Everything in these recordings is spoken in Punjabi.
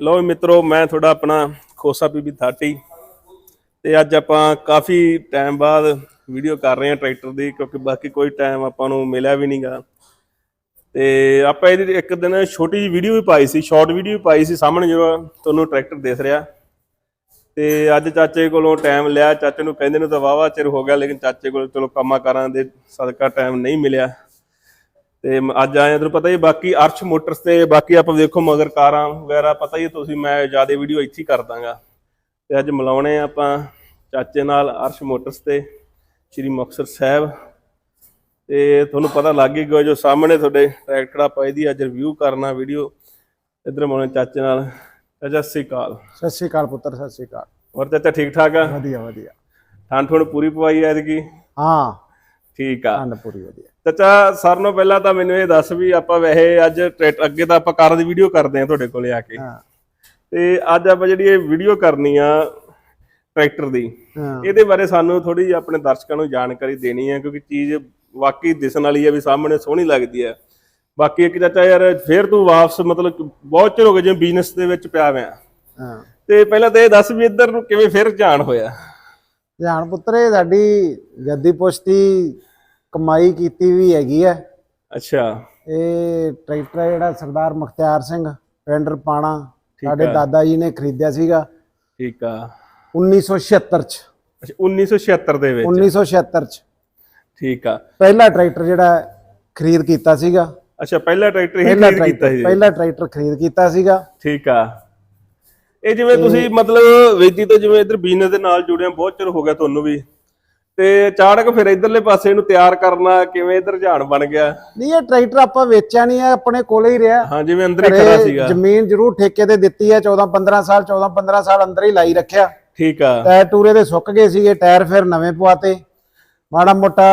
ਲੋ ਮਿੱਤਰੋ, ਮੈਂ ਤੁਹਾਡਾ ਆਪਣਾ ਖੋਸਾ ਬੀਬੀ 30 ਤੇ ਅੱਜ ਆਪਾਂ ਕਾਫੀ ਟਾਈਮ ਬਾਅਦ ਵੀਡੀਓ ਕਰ ਰਹੇ ਹਾਂ ਟਰੈਕਟਰ ਦੀ, ਕਿਉਂਕਿ ਬਾਕੀ ਕੋਈ ਟਾਈਮ ਆਪਾਂ ਨੂੰ ਮਿਲਿਆ ਵੀ ਨਹੀਂਗਾ ਤੇ ਆਪਾਂ ਇਹਦੀ ਇੱਕ ਦਿਨ ਛੋਟੀ ਜਿਹੀ ਵੀਡੀਓ ਵੀ ਪਾਈ ਸੀ ਸ਼ਾਰਟ ਵੀਡੀਓ ਵੀ ਪਾਈ ਸੀ, ਸਾਹਮਣੇ ਜੋ ਤੁਹਾਨੂੰ ਟਰੈਕਟਰ ਦਿਖ ਰਿਹਾ। ਤੇ ਅੱਜ ਚਾਚੇ ਕੋਲੋਂ ਟਾਈਮ ਲਿਆ, ਚਾਚੇ ਨੂੰ ਕਹਿੰਦੇ ਨੂੰ ਤਾਂ ਵਾਵਾ ਚਿਰ ਹੋ ਗਿਆ, ਲੇਕਿਨ ਚਾਚੇ ਕੋਲ ਚਲੋ ਕੰਮਾਂ ਕਾਰਾਂ ਦੇ ਸਦਕਾ ਟਾਈਮ ਨਹੀਂ ਮਿਲਿਆ। ਤੇ ਅੱਜ ਆਏ ਆ, ਤੁਹਾਨੂੰ ਪਤਾ ਹੀ ਬਾਕੀ ਅਰਸ਼ ਮੋਟਰਸ ਤੇ ਬਾਕੀ ਆਪਾਂ ਵੇਖੋ ਮਗਰ ਕਾਰਾਂ ਵਗੈਰਾ ਪਤਾ ਹੀ ਤੁਸੀਂ ਮੈਂ ਜ਼ਿਆਦਾ ਵੀਡੀਓ ਇੱਥੇ ਹੀ ਕਰ ਦਾਂਗਾ ਤੇ ਅੱਜ ਮਿਲਾਉਣੇ ਆ ਆਪਾਂ ਚਾਚੇ ਨਾਲ ਅਰਸ਼ ਮੋਟਰਸ ਤੇ ਸ਼੍ਰੀ ਮੁਕਤਸਰ ਸਾਹਿਬ। ਤੇ ਤੁਹਾਨੂੰ ਪਤਾ ਲੱਗ ਹੀ ਗਿਆ ਜੋ ਸਾਹਮਣੇ ਤੁਹਾਡੇ ਟਰੈਕਟਰ ਆਪਾਂ ਇਹਦੀ ਅੱਜ ਰਿਵਿਊ ਕਰਨਾ ਵੀਡੀਓ। ਇਧਰ ਮਿਲਾਉਣੇ ਚਾਚੇ ਨਾਲ। ਚਾਚਾ ਸਤਿ ਸ਼੍ਰੀ ਅਕਾਲ। ਸਤਿ ਸ਼੍ਰੀ ਅਕਾਲ ਪੁੱਤਰ ਸਤਿ ਸ਼੍ਰੀ ਅਕਾਲ। ਹੋਰ ਚਾਚਾ ਠੀਕ ਠਾਕ ਆ? ਵਧੀਆ ਵਧੀਆ। ਠੰਡ ਠੁੰਡ ਪੂਰੀ ਪਵਾਈ ਐ ਐਤਕੀ? ਹਾਂ। ਠੀਕ ਆ। ਠੰਡ ਪੂਰੀ ਵਧੀਆ। ਚਾਚਾ ਸਾਰਿਆਂ ਨਾਲੋਂ ਪਹਿਲਾਂ ਤਾਂ ਮੈਨੂੰ ਇਹ ਦੱਸ ਵੀ ਆਪਾਂ ਵੈਸੇ ਅੱਜ ਟਰੈਕਟਰ ਅੱਗੇ ਤਾਂ ਆਪਾਂ ਕਾਰ ਦੀ ਵੀਡੀਓ ਕਰਦੇ ਆ ਤੁਹਾਡੇ ਕੋਲੇ ਆ ਕੇ। ਹਾਂ। ਤੇ ਅੱਜ ਆਪਾਂ ਜਿਹੜੀ ਇਹ ਵੀਡੀਓ ਕਰਨੀ ਆ ਟਰੈਕਟਰ ਦੀ ਇਹਦੇ ਬਾਰੇ ਸਾਨੂੰ ਥੋੜੀ ਜਿਹੀ ਆਪਣੇ ਦਰਸ਼ਕਾਂ ਨੂੰ ਜਾਣਕਾਰੀ ਦੇਣੀ ਹੈ ਕਿਉਂਕਿ ਚੀਜ਼ ਵਾਕਈ ਦਿਸਣ ਵਾਲੀ ਹੈ ਵੀ ਸਾਹਮਣੇ ਸੋਹਣੀ ਲੱਗਦੀ ਹੈ ਬਾਕੀ ਇੱਕ ਚਾਚਾ ਯਾਰ ਫੇਰ ਤੂੰ ਵਾਪਸ ਮਤਲਬ ਬਹੁਤ ਚਿਰ ਹੋ ਗਿਆ ਜਿਵੇਂ ਬਿਜ਼ਨਸ ਦੇ ਵਿੱਚ ਪਿਆ ਹੋਇਆ। ਹਾਂ। ਤੇ ਪਹਿਲਾਂ ਤਾਂ ਇਹ ਦੱਸ ਵੀ ਇੱਧਰ ਨੂੰ ਕਿਵੇਂ ਫੇਰ ਜਾਣ ਹੋਇਆ? ਧਿਆਨ ਪੁੱਤਰ ਸਾਡੀ ਜੱਦੀ ਪੁਸ਼ਤੀ ਕਮਾਈ ਕੀਤੀ ਵੀ ਹੈਗੀ ਹੈ। ਅੱਛਾ। ਇਹ ਟਰੈਕਟਰ ਹੈ ਜਿਹੜਾ ਸਰਦਾਰ ਮੁਖਤਿਆਰ ਸਿੰਘ ਪਿੰਡ ਠੀਕ ਸਾਡੇ ਹੈ। ਦਾਦਾ ਜੀ ਨੇ ਖਰੀਦਿਆ ਸੀਗਾ। ਠੀਕ ਆ। 1976 ਚ। ਅੱਛਾ 1976 ਦੇ ਵਿੱਚ। 1976 ਚ। ਠੀਕ ਆ। ਪਹਿਲਾ ਟਰੈਕਟਰ ਜਿਹੜਾ ਖਰੀਦ ਕੀਤਾ ਸੀਗਾ। ਅੱਛਾ ਪਹਿਲਾ ਟਰੈਕਟਰ ਹੀ ਖਰੀਦ ਕੀਤਾ ਸੀ। ਪਹਿਲਾ ਟਰੈਕਟਰ ਖਰੀਦ ਕੀਤਾ ਸੀਗਾ। ਠੀਕ ਆ। ਇਹ ਜਿਵੇਂ ਤੁਸੀਂ ਮਤਲਬ ਵੇਦੀ ਤੋਂ ਜਿਵੇਂ ਇੱਧਰ ਬਿਜ਼ਨਸ ਦੇ ਨਾਲ ਜੁੜਿਆ ਬਹੁਤ ਚਿਰ ਹੋ ਗਿਆ ਤੁਹਾਨੂੰ ਵੀ। ਤੇ ਅਚਾਨਕ ਫਿਰ ਇਧਰਲੇ ਪਾਸੇ ਨੂੰ ਤਿਆਰ ਕਰਨਾ ਕਿਵੇਂ ਇਧਰ ਰੁਝਾਨ ਬਣ ਗਿਆ? ਨਹੀਂ ਇਹ ਟਰੈਕਟਰ ਆਪਾਂ ਵੇਚਿਆ ਨਹੀਂ ਹੈ ਆਪਣੇ ਕੋਲੇ ਹੀ ਰਿਹਾ। ਹਾਂ ਜਿਵੇਂ ਅੰਦਰ ਹੀ ਖੜਾ ਸੀਗਾ। ਜ਼ਮੀਨ ਜ਼ਰੂਰ ਠੇਕੇ ਤੇ ਦਿੱਤੀ ਹੈ 14 15 ਸਾਲ 14 15 ਸਾਲ ਅੰਦਰ ਹੀ ਲਾਈ ਰੱਖਿਆ। ਠੀਕ ਆ। ਟਾਇਰ ਟੂਰੇ ਦੇ ਸੁੱਕ ਗਏ ਸੀਗੇ ਟਾਇਰ ਫਿਰ ਨਵੇਂ ਪਵਾਤੇ। ਮਾੜਾ ਮੋਟਾ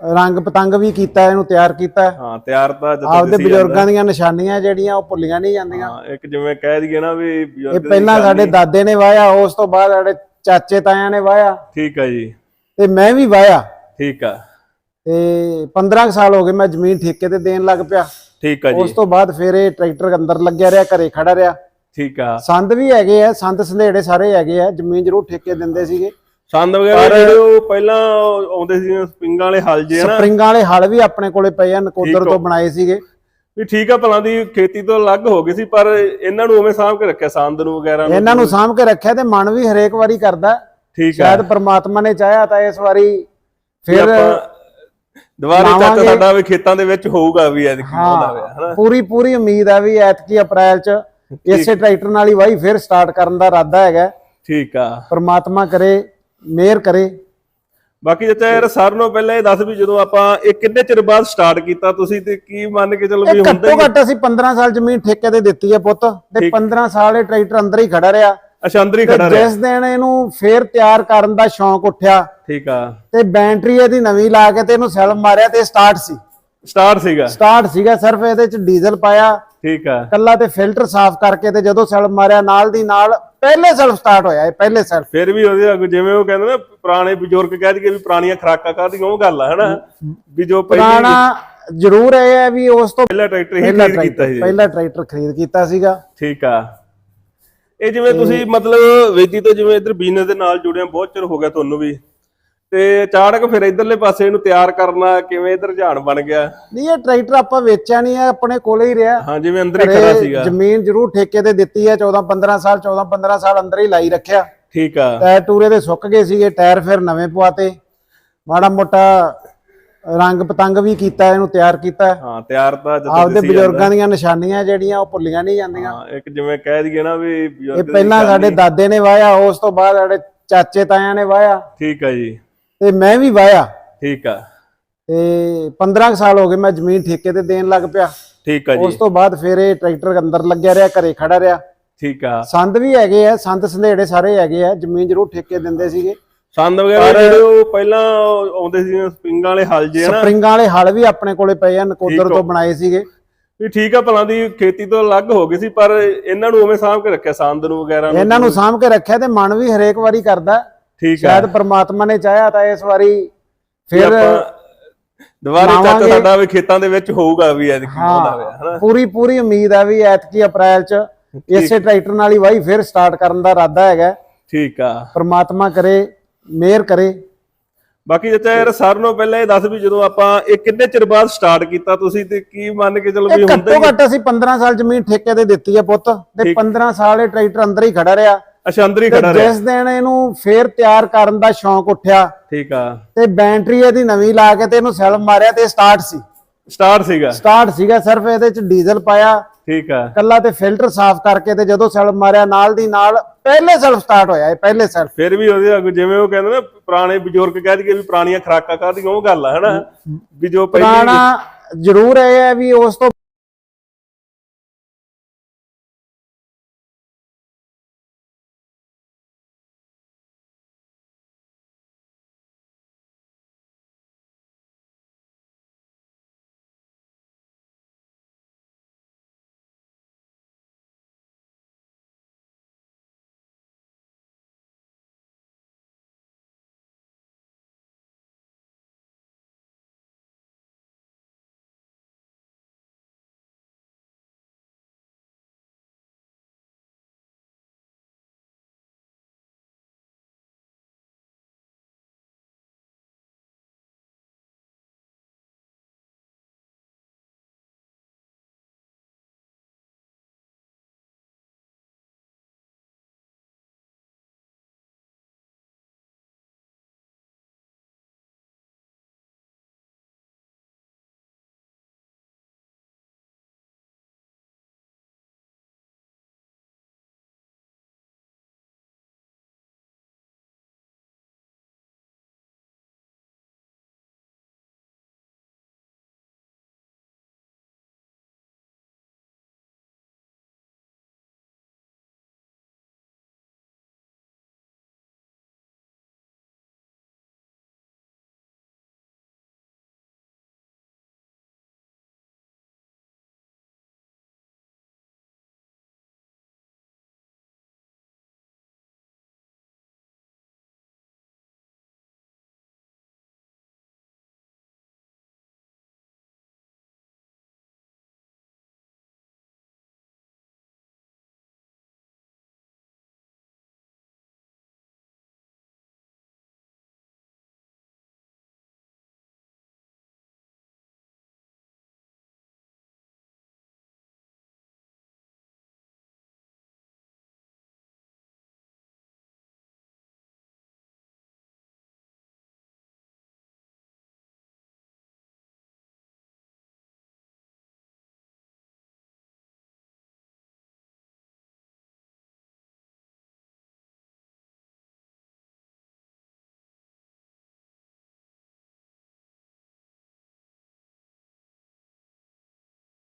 ਰੰਗ ਪਤੰਗ ਵੀ ਕੀਤਾ ਇਹਨੂੰ ਤਿਆਰ ਕੀਤਾ। ਹਾਂ ਤਿਆਰ ਤਾਂ ਜਦੋਂ ਆਪਦੇ ਬਜ਼ੁਰਗਾਂ ਦੀਆਂ ਨਿਸ਼ਾਨੀਆਂ ਜਿਹੜੀਆਂ ਉਹ ਭੁੱਲੀਆਂ ਨਹੀਂ ਜਾਂਦਾ। ਜਾਂਦੀਆਂ। ਹਾਂ ਇੱਕ ਜਿਵੇਂ ਕਹਿ ਦਈਏ ਨਾ ਵੀ ਇਹ ਪਹਿਲਾਂ ਸਾਡੇ ਦਾਦੇ ਨੇ ਵਾਇਆ ਉਸ ਤੋਂ ਬਾਅਦ ਸਾਡੇ ਚਾਚੇ ਤਾਇਆਂ ਨੇ ਵਾਇਆ ਠੀਕ ਆ ਜੀ। ਤੇ ਮੈਂ ਵੀ ਵਾਇਆ। ਠੀਕ ਆ। ਤੇ 15 ਕੁ ਸਾਲ ਹੋ ਗਏ ਮੈਂ ਜ਼ਮੀਨ ਠੇਕੇ ਤੇ ਦੇਣ ਲੱਗ ਪਿਆ। ਠੀਕ ਆ ਉਸ ਜੀ ਤੋਂ ਬਾਅਦ ਫਿਰ ਇਹ ਟਰੈਕਟਰ ਅੰਦਰ ਲੱਗਿਆ ਰਿਹਾ ਘਰੇ ਖੜਾ ਰਿਹਾ। ਠੀਕ ਆ। ਸੰਦ ਵੀ ਹੈਗੇ ਆ ਸੰਦ ਸੰਧੇੜੇ ਸਾਰੇ ਹੈਗੇ ਆ ਜ਼ਮੀਨ ਜ਼ਰੂਰ ਠੇਕੇ ਦਿੰਦੇ ਸੀਗੇ। ਸੰਦ ਵਗੈਰਾ ਜਿਹੜੇ ਉਹ ਪਹਿਲਾਂ ਆਉਂਦੇ ਸੀ ਸਪਿੰਗਾਂ ਵਾਲੇ ਹਲ ਜੇ ਨਾ ਸਪਰਿੰਗਾਂ ਵਾਲੇ ਹਲ ਵੀ ਆਪਣੇ ਕੋਲੇ ਪਏ ਆ ਨਕੋਦਰ ਤੋਂ ਬਣਾਏ ਸੀਗੇ। ਵੀ ਠੀਕ ਆ ਭਲਾਂ ਦੀ ਖੇਤੀ ਤੋਂ ਅਲੱਗ ਹੋ ਗਈ ਸੀ ਪਰ ਇਹਨਾਂ ਨੂੰ ਉਵੇਂ ਸਾਂਭ ਕੇ ਰੱਖਿਆ ਸੰਦ ਨੂੰ ਵਗੈਰਾ ਇਹਨਾਂ ਨੂੰ ਸਾਂਭ ਕੇ ਰੱਖਿਆ ਤੇ ਮਨ ਵੀ ਹਰੇਕ ਵਾਰੀ ਕਰਦਾ। ਠੀਕ ਆ। ਸ਼ਾਇਦ ਪ੍ਰਮਾਤਮਾ ਨੇ ਚਾਹਿਆ ਤਾਂ ਇਸ ਵਾਰੀ ਵੀ ਫਿਰ ਦੁਬਾਰੇ ਚੱਕ। ਸਾਡਾ ਵੀ ਖੇਤਾਂ ਦੇ ਵਿੱਚ ਹੋਊਗਾ ਵੀ ਐਤਕੀ ਆਉਂਦਾ ਹੋਇਆ ਹਨਾ। ਹਾਂ ਪੂਰੀ ਪੂਰੀ ਉਮੀਦ ਆ ਵੀ ਐਤਕੀ ਅਪ੍ਰੈਲ ਚ ਇਸੇ ਟਰੈਕਟਰ ਨਾਲ ਹੀ ਵਾਹੀ ਫਿਰ ਸਟਾਰਟ ਕਰਨ ਦਾ ਇਰਾਦਾ ਹੈਗਾ। ਠੀਕ ਆ। ਪ੍ਰਮਾਤਮਾ ਕਰੇ ਮਿਹਰ ਕਰੇ। ਬਾਕੀ ਚਾਚਾ ਯਾਰ ਸਾਰਿਆਂ ਨੂੰ ਪਹਿਲਾਂ ਇਹ ਦੱਸ ਵੀ ਜਦੋਂ ਆਪਾਂ ਇਹ ਕਿੰਨੇ ਚਿਰ ਬਾਅਦ ਸਟਾਰਟ ਕੀਤਾ ਤੁਸੀਂ ਤੇ ਕੀ ਮੰਨ ਕੇ ਚੱਲੋ ਵੀ ਹੁੰਦਾ ਘੱਟੋ ਘੱਟ ਅਸੀਂ 15 ਸਾਲ ਜ਼ਮੀਨ ਠੇਕੇ ਤੇ ਦਿੱਤੀ ਹੈ ਪੁੱਤ। ਤੇ 15 ਸਾਲ ਇਹ ਟਰੈਕਟਰ ਅੰਦਰ ਹੀ ਖੜਾ ਰਿਹਾ। ਅੱਛਾ ਅੰਦਰ ਹੀ ਤੇ ਖੜਾ ਰਿਹਾ। ਜਿਸ ਦਿਨ ਇਹਨੂੰ ਫੇਰ ਤਿਆਰ ਕਰਨ ਦਾ ਸ਼ੌਂਕ ਉੱਠਿਆ ਠੀਕ ਆ। ਤੇ ਬੈਟਰੀ ਇਹਦੀ ਨਵੀਂ ਲਾ ਕੇ ਤੇ ਇਹਨੂੰ ਸੈਲ ਮਾਰਿਆ ਤੇ ਸਟਾਰਟ ਸੀ। ਸਟਾਰਟ ਸੀਗਾ। ਸਟਾਰਟ ਸੀਗਾ ਸਿਰਫ ਇਹਦੇ ਚ ਡੀਜ਼ਲ ਪਾਇਆ। ਠੀਕ ਆ। ਕੱਲਾ ਤੇ ਫਿਲਟਰ ਸਾਫ਼ ਕਰਕੇ ਤੇ ਜਦੋਂ ਸੈਲ ਮਾਰਿਆ ਨਾਲ ਦੀ ਨਾਲ ਪਹਿਲੇ ਸੈਲ ਸਟਾਰਟ ਹੋਇਆ ਇਹ ਪਹਿਲੇ ਸੈਲ ਫਿਰ ਵੀ ਉਹਦੇ ਅੱਗੇ ਜਿਵੇਂ ਉਹ ਕਹਿੰਦੇ ਨਾ ਪੁਰਾਣੇ ਬਜ਼ੁਰਗ ਕਹਿ ਦਈਏ ਵੀ ਪੁਰਾਣੀਆਂ ਖਰਾਕਾਂ ਕਾਹਦੀਆਂ ਉਹ ਗੱਲ ਆ ਹਨਾ? ਵੀ ਜੋ ਪਹਿਲੀ ਪੁਰਾਣਾ ਜ਼ਰੂਰ ਇਹ ਹੈ ਵੀ ਉਸ ਤੋਂ ਪਹਿਲਾ ਟਰੈਕਟਰ ਹੀ ਪਹਿਲਾ ਖਰੀਦ ਕੀਤਾ ਸੀ। ਪਹਿਲਾ ਟਰੈਕਟਰ ਖਰੀਦ ਕੀਤਾ ਸੀਗਾ। ਠੀਕ ਆ। ਇਹ ਜਿਵੇਂ ਤੁਸੀਂ ਮਤਲਬ ਵੇਦੀ ਤੋਂ ਜਿਵੇਂ ਇੱਧਰ ਬਿਜ਼ਨਸ ਦੇ ਨਾਲ ਜੁੜਿਆ ਬਹੁਤ ਚਿਰ ਹੋ ਗਿਆ ਤੁਹਾਨੂੰ ਵੀ। ਤੇ ਅਚਾਨਕ ਫਿਰ ਇਧਰਲੇ ਪਾਸੇ ਇਹਨੂੰ ਤਿਆਰ ਕਰਨਾ ਕਿਵੇਂ ਇਧਰ ਰੁਝਾਨ ਬਣ ਗਿਆ? ਨਹੀਂ ਇਹ ਟਰੈਕਟਰ ਆਪਾਂ ਵੇਚਿਆ ਨਹੀਂ ਹੈ ਆਪਣੇ ਕੋਲੇ ਹੀ ਰਿਹਾ। ਹਾਂ ਜਿਵੇਂ ਅੰਦਰ ਹੀ ਖੜਾ ਸੀਗਾ। ਜ਼ਮੀਨ ਜ਼ਰੂਰ ਠੇਕੇ ਤੇ ਦਿੱਤੀ ਹੈ 14 15 ਸਾਲ 14 15 ਸਾਲ ਅੰਦਰ ਹੀ ਲਾਈ ਰੱਖਿਆ। ਠੀਕ ਆ। ਟਾਇਰ ਟੂਰੇ ਦੇ ਸੁੱਕ ਗਏ ਸੀਗੇ ਟਾਇਰ ਫਿਰ ਨਵੇਂ ਪਵਾਤੇ। ਮਾੜਾ ਮੋਟਾ ਰੰਗ ਪਤੰਗ ਵੀ ਕੀਤਾ ਇਹਨੂੰ ਤਿਆਰ ਕੀਤਾ। ਹਾਂ ਤਿਆਰ ਤਾਂ ਜਦੋਂ ਆਪਦੇ ਬਜ਼ੁਰਗਾਂ ਦੀਆਂ ਨਿਸ਼ਾਨੀਆਂ ਜਿਹੜੀਆਂ ਉਹ ਭੁੱਲੀਆਂ ਨਹੀਂ ਜਾਂਦੀਆਂ। ਹਾਂ ਇੱਕ ਜਿਵੇਂ ਕਹਿ ਦਈਏ ਨਾ ਵੀ ਇਹ ਪਹਿਲਾਂ ਸਾਡੇ ਦਾਦੇ ਨੇ ਵਾਇਆ ਉਸ ਤੋਂ ਬਾਅਦ ਸਾਡੇ ਚਾਚੇ ਤਾਇਆਂ ਨੇ ਵਾਇਆ ਠੀਕ ਆ ਜੀ। ਤੇ ਮੈਂ ਵੀ ਵਾਇਆ ਠੀਕ ਆ। ਤੇ 15 ਕੁ ਸਾਲ ਹੋ ਗਏ ਮੈਂ ਜ਼ਮੀਨ ਠੇਕੇ ਤੇ ਦੇਣ ਲੱਗ ਪਿਆ। ਠੀਕ ਆ ਉਸ ਜੀ ਤੋਂ ਬਾਅਦ ਫਿਰ ਇਹ ਟਰੈਕਟਰ ਅੰਦਰ ਲੱਗਿਆ ਰਿਹਾ ਘਰੇ ਖੜਾ ਰਿਹਾ। ਠੀਕ ਆ। ਸੰਦ ਵੀ ਹੈਗੇ ਆ ਸੰਦ ਸੰਧੇੜੇ ਸਾਰੇ ਹੈਗੇ ਆ ਜ਼ਮੀਨ ਜ਼ਰੂਰ ਠੇਕੇ ਦਿੰਦੇ ਸੀਗੇ। ਸੰਦ ਵਗੈਰਾ ਜਿਹੜੇ ਉਹ ਪਹਿਲਾਂ ਉਹ ਆਉਂਦੇ ਸੀ ਸਪਿੰਗਾਂ ਵਾਲੇ ਹਲ ਜੇ ਨਾ। ਸਪਰਿੰਗਾਂ ਵਾਲੇ ਹਲ ਵੀ ਆਪਣੇ ਕੋਲੇ ਪਏ ਆ ਨਕੋਦਰ ਠੀਕ ਤੋਂ ਬਣਾਏ ਸੀਗੇ। ਵੀ ਠੀਕ ਆ ਭਲਾਂ ਦੀ ਖੇਤੀ ਤੋਂ ਅਲੱਗ ਹੋ ਗਈ ਸੀ ਪਰ ਇਹਨਾਂ ਨੂੰ ਉਵੇਂ ਸਾਂਭ ਕੇ ਰੱਖਿਆ ਸੰਦ ਨੂੰ ਵਗੈਰਾ ਨੂੰ। ਇਹਨਾਂ ਨੂੰ ਸਾਂਭ ਕੇ ਰੱਖਿਆ ਤੇ ਮਨ ਵੀ ਹਰੇਕ ਵਾਰੀ ਕਰਦਾ। ਠੀਕ ਆ। ਸ਼ਾਇਦ ਪ੍ਰਮਾਤਮਾ ਨੇ ਚਾਹਿਆ ਤਾਂ ਇਸ ਵਾਰੀ ਵੀ ਫਿਰ ਆਪਾਂ ਦੁਬਾਰੇ ਚੱਕ ਲਾਵਾਂਗੇ। ਸਾਡਾ ਵੀ ਖੇਤਾਂ ਦੇ ਵਿੱਚ ਹੋਊਗਾ ਵੀ ਐਤਕੀ ਹੋਇਆ ਹਾਂ ਹਨਾ। ਪੂਰੀ ਪੂਰੀ ਉਮੀਦ ਆ ਵੀ ਐਤਕੀ ਅਪ੍ਰੈਲ ਚ ਇਸੇ ਟਰੈਕਟਰ ਨਾਲ ਹੀ ਵਾਹੀ ਫਿਰ ਸਟਾਰਟ ਕਰਨ ਦਾ ਇਰਾਦਾ ਹੈਗਾ। ਠੀਕ ਆ। ਪ੍ਰਮਾਤਮਾ ਕਰੇ ਮਿਹਰ ਕਰੇ। ਬਾਕੀ ਚਾਚਾ ਯਾਰ ਸਾਰਿਆਂ ਨੂੰ ਪਹਿਲਾਂ ਇਹ ਦੱਸ ਵੀ ਜਦੋਂ ਆਪਾਂ ਇਹ ਕਿੰਨੇ ਚਿਰ ਬਾਅਦ ਸਟਾਰਟ ਕੀਤਾ ਤੁਸੀਂ ਤੇ ਕੀ ਮੰਨ ਕੇ ਚਲੋ ਵੀ ਇਹ ਹੁੰਦਾ ਘੱਟੋ ਘੱਟ ਅਸੀਂ 15 ਸਾਲ ਜ਼ਮੀਨ ਠੇਕੇ ਤੇ ਦਿੱਤੀ ਹੈ ਪੁੱਤ। ਤੇ 15 ਸਾਲ ਇਹ ਟਰੈਕਟਰ ਅੰਦਰ ਹੀ ਖੜਾ ਰਿਹਾ। ਅੱਛਾ ਅੰਦਰ ਹੀ ਤੇ ਖੜਾ ਰਿਹਾ। ਜਿਸ ਦਿਨ ਇਹਨੂੰ ਫੇਰ ਤਿਆਰ ਕਰਨ ਦਾ ਸ਼ੌਂਕ ਉੱਠਿਆ। ਠੀਕ ਆ। ਤੇ ਬੈਟਰੀ ਇਹਦੀ ਨਵੀਂ ਲਾ ਕੇ ਤੇ ਇਹਨੂੰ ਸੈਲਫ ਮਾਰਿਆ ਤੇ ਸਟਾਰਟ ਸੀ। ਸਟਾਰਟ ਸੀਗਾ। ਸਟਾਰਟ ਸੀਗਾ ਸਿਰਫ ਇਹਦੇ ਚ ਡੀਜ਼ਲ ਪਾਇਆ। ਠੀਕ ਆ। ਕੱਲਾ ਤੇ ਫਿਲਟਰ ਸਾਫ਼ ਕਰਕੇ ਤੇ ਜਦੋਂ ਸੈਲਫ ਮਾਰਿਆ ਨਾਲ ਦੀ ਨਾਲ ਪਹਿਲੇ ਸੈਲਫ ਸਟਾਰਟ ਹੋਇਆ ਇਹ ਪਹਿਲੇ ਸੈਲਫ ਫਿਰ ਵੀ ਉਹਦੇ ਅੱਗੇ ਜਿਵੇਂ ਉਹ ਕਹਿੰਦੇ ਨਾ ਪੁਰਾਣੇ ਬਜ਼ੁਰਗ ਕਹਿ ਦਈਏ ਵੀ ਪੁਰਾਣੀਆਂ ਖਰਾਕਾਂ ਕਾਹਦੀਆਂ ਉਹ ਗੱਲ ਆ ਹਨਾ? ਵੀ ਜੋ ਪਹਿਲੀ ਪੁਰਾਣਾ ਜ਼ਰੂਰ ਇਹ ਹੈ ਵੀ ਉਸ ਤੋਂ